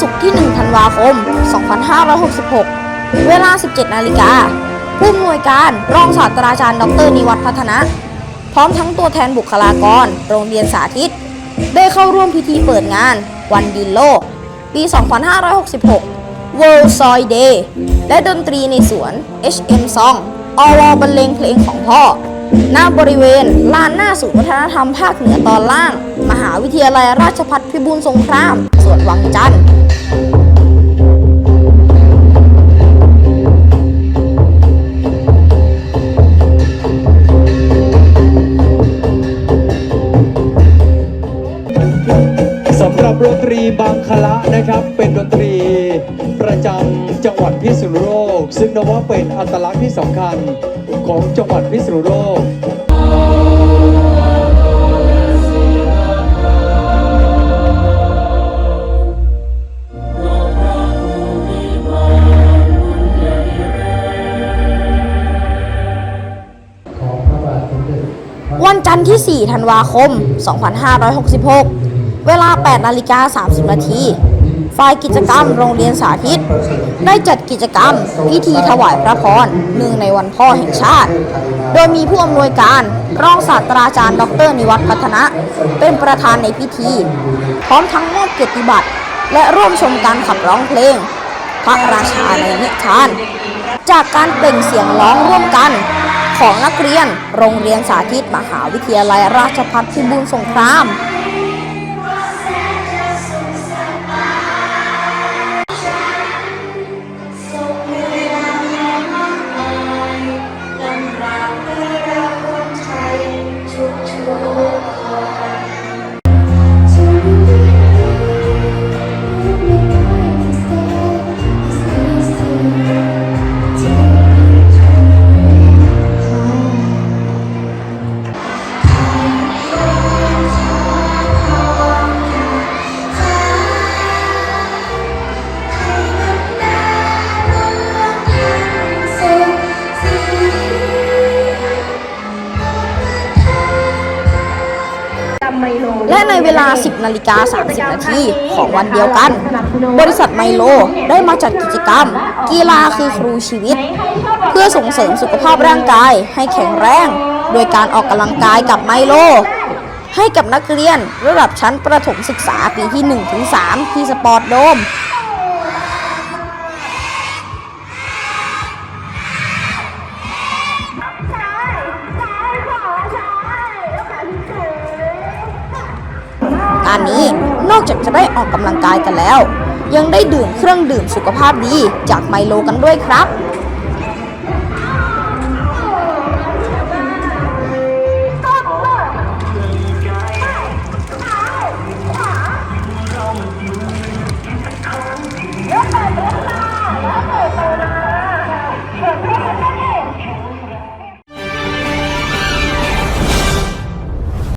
ศุกร์ที่ 1 ธันวาคม 2566 เวลา 17 นาฬิกา ผู้อำนวยการรองศาสตราจารย์ ดร นิวัฒน์พัฒนะ พร้อมทั้งตัวแทนบุคลากร โรงเรียนสาธิต ได้เข้าร่วมพิธีเปิดงาน วันดินโลก ปี 2566 World Soil Day และดนตรีในสวน HM Song อวบรรเลงเพลงของพ่อ ณบริเวณลานหน้าศูนย์วัฒนธรรมภาคเหนือตอนล่าง มหาวิทยาลัยราชภัฏพิบูลสงครามสวนวังจันทร์สำหรับดนตรีบางคละนะครับ เป็นดนตรีประจำจังหวัดพิษณุโลก ก ซึ่งนับว่าเป็นอัตลักษณ์ที่สำคัญของจังหวัดพิษณุโลกวันจันทร์ที่ 4 ธันวาคม 2566 เวลา 8 นาฬิกา 30 นาที ฝ่ายกิจกรรมโรงเรียนสาธิต ได้จัดกิจกรรม พิธีถวายพระพรเนื่งในวันพ่อแห่งชาติ โดยมีผู้อำนวยการรองศาสตราจารย์ ดร นิวัฒน์พัฒนะ เป็นประธานในพิธี พร้อมทั้งมอบเกียรติบัตร และร่วมชมการขับร้องเพลง พระราชาในนิทาน จากการเปล่งเสียงร้องร่วมกันของนักเรียนโรงเรียนสาธิตมหาวิทยาลัยราชภัฏพิบูลสงคราม และในเวลา 10 นาฬิกา 30 นาทีของวันเดียวกัน บริษัทไมโลได้มาจัดกิจกรรม กีฬาคือครูชีวิต เพื่อส่งเสริมสุขภาพร่างกายให้แข็งแรง โดยการออกกำลังกายกับไมโล ให้กับนักเรียนระดับชั้นประถมศึกษาปีที่ 1-3 ที่สปอร์ตโดม อกจากจะได้ออกกำลังกายกันแล้ว ยังได้ดื่มเครื่องดื่มสุขภาพดีจากไมโลกันด้วยครับ